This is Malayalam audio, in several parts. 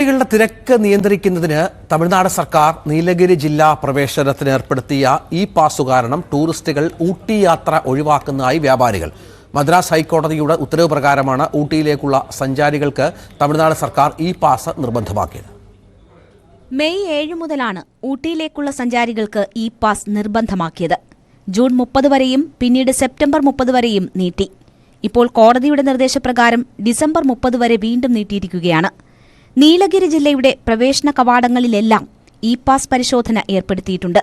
യാത്രികളുടെ തിരക്ക് നിയന്ത്രിക്കുന്നതിന് തമിഴ്നാട് സർക്കാർ നീലഗിരി ജില്ലാ പ്രവേശനത്തിന് ഏർപ്പെടുത്തിയ ഇ പാസ് കാരണം ടൂറിസ്റ്റുകൾ ഊട്ടി യാത്ര ഒഴിവാക്കുന്നതായി വ്യാപാരികൾ. മദ്രാസ് ഹൈക്കോടതിയുടെ ഉത്തരവ് പ്രകാരമാണ് ഊട്ടിയിലേക്കുള്ള സഞ്ചാരികൾക്ക് തമിഴ്നാട് സർക്കാർ ഇ പാസ് നിർബന്ധമാക്കിയത്. മെയ് ഏഴ് മുതലാണ് ഊട്ടിയിലേക്കുള്ള സഞ്ചാരികൾക്ക് ഇ പാസ് നിർബന്ധമാക്കിയത്. ജൂൺ മുപ്പത് വരെയും പിന്നീട് സെപ്റ്റംബർ മുപ്പത് വരെയും നീട്ടി. ഇപ്പോൾ കോടതിയുടെ നിർദ്ദേശപ്രകാരം ഡിസംബർ മുപ്പത് വരെ വീണ്ടും നീട്ടിയിരിക്കുകയാണ്. നീലഗിരി ജില്ലയുടെ പ്രവേശന കവാടങ്ങളിലെല്ലാം ഇ പാസ് പരിശോധന ഏർപ്പെടുത്തിയിട്ടുണ്ട്.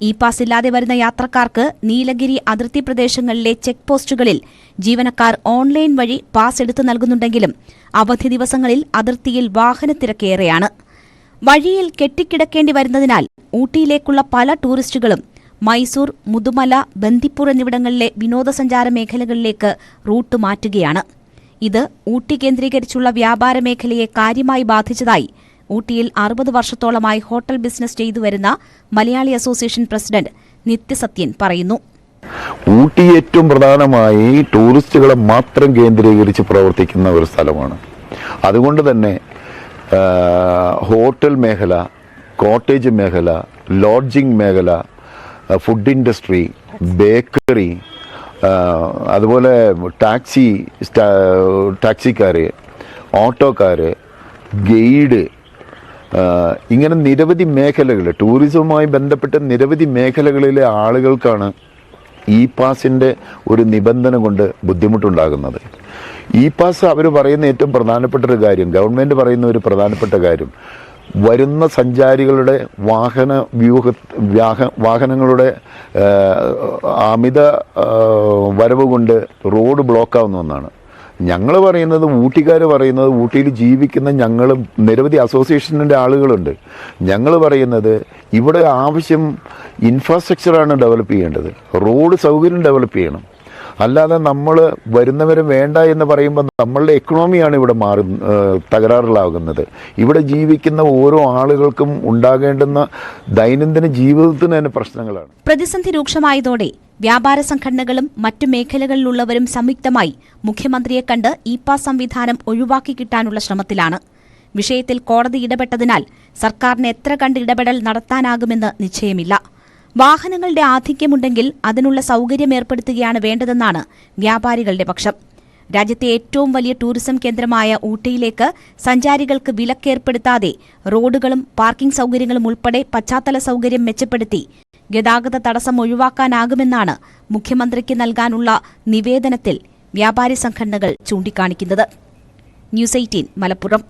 ഇ പാസ് ഇല്ലാതെ വരുന്ന യാത്രക്കാർക്ക് നീലഗിരി അതിർത്തി പ്രദേശങ്ങളിലെ ചെക്ക് പോസ്റ്റുകളിൽ ജീവനക്കാർ ഓൺലൈൻ വഴി പാസ് എടുത്തു നൽകുന്നുണ്ടെങ്കിലും അവധി ദിവസങ്ങളിൽ അതിർത്തിയിൽ വാഹനത്തിരക്കേറെയാണ്. വഴിയിൽ കെട്ടിക്കിടക്കേണ്ടി വരുന്നതിനാൽ ഊട്ടിയിലേക്കുള്ള പല ടൂറിസ്റ്റുകളും മൈസൂർ മുതുമല ബന്ദിപ്പൂർ എന്നിവിടങ്ങളിലെ വിനോദസഞ്ചാര മേഖലകളിലേക്ക് റൂട്ട് മാറ്റുകയാണ്. ഇത് ഊട്ടി കേന്ദ്രീകരിച്ചുള്ള വ്യാപാര മേഖലയെ കാര്യമായി ബാധിച്ചതായി ഊട്ടിയിൽ അറുപത് വർഷത്തോളമായി ഹോട്ടൽ ബിസിനസ് ചെയ്തുവരുന്ന മലയാളി അസോസിയേഷൻ പ്രസിഡന്റ് നിത്യസത്യൻ പറയുന്നു. ഊട്ടി ഏറ്റവും പ്രധാനമായി ടൂറിസ്റ്റുകളെ മാത്രം കേന്ദ്രീകരിച്ച് പ്രവർത്തിക്കുന്ന ഒരു സ്ഥലമാണ്. അതുകൊണ്ട് തന്നെ ഹോട്ടൽ മേഖല കോട്ടേജ് മേഖല ലോഡ്ജിംഗ് മേഖല ഫുഡ് ഇൻഡസ്ട്രി ബേക്കറി അതുപോലെ ടാക്സി ടാക്സിക്കാർ ഓട്ടോക്കാർ ഗൈഡ് ഇങ്ങനെ നിരവധി മേഖലകൾ ടൂറിസവുമായി ബന്ധപ്പെട്ട നിരവധി മേഖലകളിലെ ആളുകൾക്കാണ് ഇ പാസിന്റെ ഒരു നിബന്ധന കൊണ്ട് ബുദ്ധിമുട്ടുണ്ടാകുന്നത്. ഇ പാസ് അവർ പറയുന്ന ഏറ്റവും പ്രധാനപ്പെട്ട ഒരു കാര്യം ഗവൺമെന്റ് പറയുന്ന ഒരു പ്രധാനപ്പെട്ട കാര്യം വരുന്ന സഞ്ചാരികളുടെ വാഹന വ്യൂഹ വ്യാഹ വാഹനങ്ങളുടെ അമിത വരവ് കൊണ്ട് റോഡ് ബ്ലോക്കാവുന്ന ഒന്നാണ്. ഞങ്ങൾ പറയുന്നത് ഊട്ടിക്കാർ പറയുന്നത് ഊട്ടിയിൽ ജീവിക്കുന്ന ഞങ്ങൾ നിരവധി അസോസിയേഷനിന്റെ ആളുകളുണ്ട്. ഞങ്ങൾ പറയുന്നത് ഇവിടെ ആവശ്യം ഇൻഫ്രാസ്ട്രക്ചറാണ് ഡെവലപ്പ് ചെയ്യേണ്ടത്. റോഡ് സൗകര്യം ഡെവലപ്പ് ചെയ്യണം. അല്ലാതെ നമ്മൾ വരുന്നവരെ വേണ്ട എന്ന് പറയുമ്പോൾ നമ്മളുടെ എക്കണോമിയാണ് ഇവിടെ മാറി തകരാറിലാകുന്നത്. ഇവിടെ ജീവിക്കുന്ന ഓരോ ആളുകൾക്കും ഉണ്ടാകേണ്ടുന്ന ദൈനംദിന ജീവിതത്തിന് തന്നെ പ്രശ്നങ്ങളാണ്. പ്രതിസന്ധി രൂക്ഷമായതോടെ വ്യാപാര സംഘടനകളും മറ്റു മേഖലകളിലുള്ളവരും സംയുക്തമായി മുഖ്യമന്ത്രിയെ കണ്ട് ഇ പാസ് സംവിധാനം ഒഴിവാക്കി കിട്ടാനുള്ള ശ്രമത്തിലാണ്. വിഷയത്തിൽ കോടതി ഇടപെട്ടതിനാൽ സർക്കാരിന് എത്ര കണ്ട് ഇടപെടൽ നടത്താനാകുമെന്ന് നിശ്ചയമില്ല. വാഹനങ്ങളുടെ ആധിക്യമുണ്ടെങ്കിൽ അതിനുള്ള സൗകര്യം ഏർപ്പെടുത്തുകയാണ് വേണ്ടതെന്നാണ് വ്യാപാരികളുടെ പക്ഷം. രാജ്യത്തെ ഏറ്റവും വലിയ ടൂറിസം കേന്ദ്രമായ ഊട്ടിയിലേക്ക് സഞ്ചാരികൾക്ക് വിലക്കേർപ്പെടുത്താതെ റോഡുകളും പാർക്കിംഗ് സൗകര്യങ്ങളും ഉൾപ്പെടെ പശ്ചാത്തല സൗകര്യം മെച്ചപ്പെടുത്തി ഗതാഗത തടസ്സം ഒഴിവാക്കാനാകുമെന്നാണ് മുഖ്യമന്ത്രിക്ക് നൽകാനുള്ള നിവേദനത്തിൽ വ്യാപാരി സംഘടനകൾ ചൂണ്ടിക്കാണിക്കുന്നത്. News eighteen Malappuram.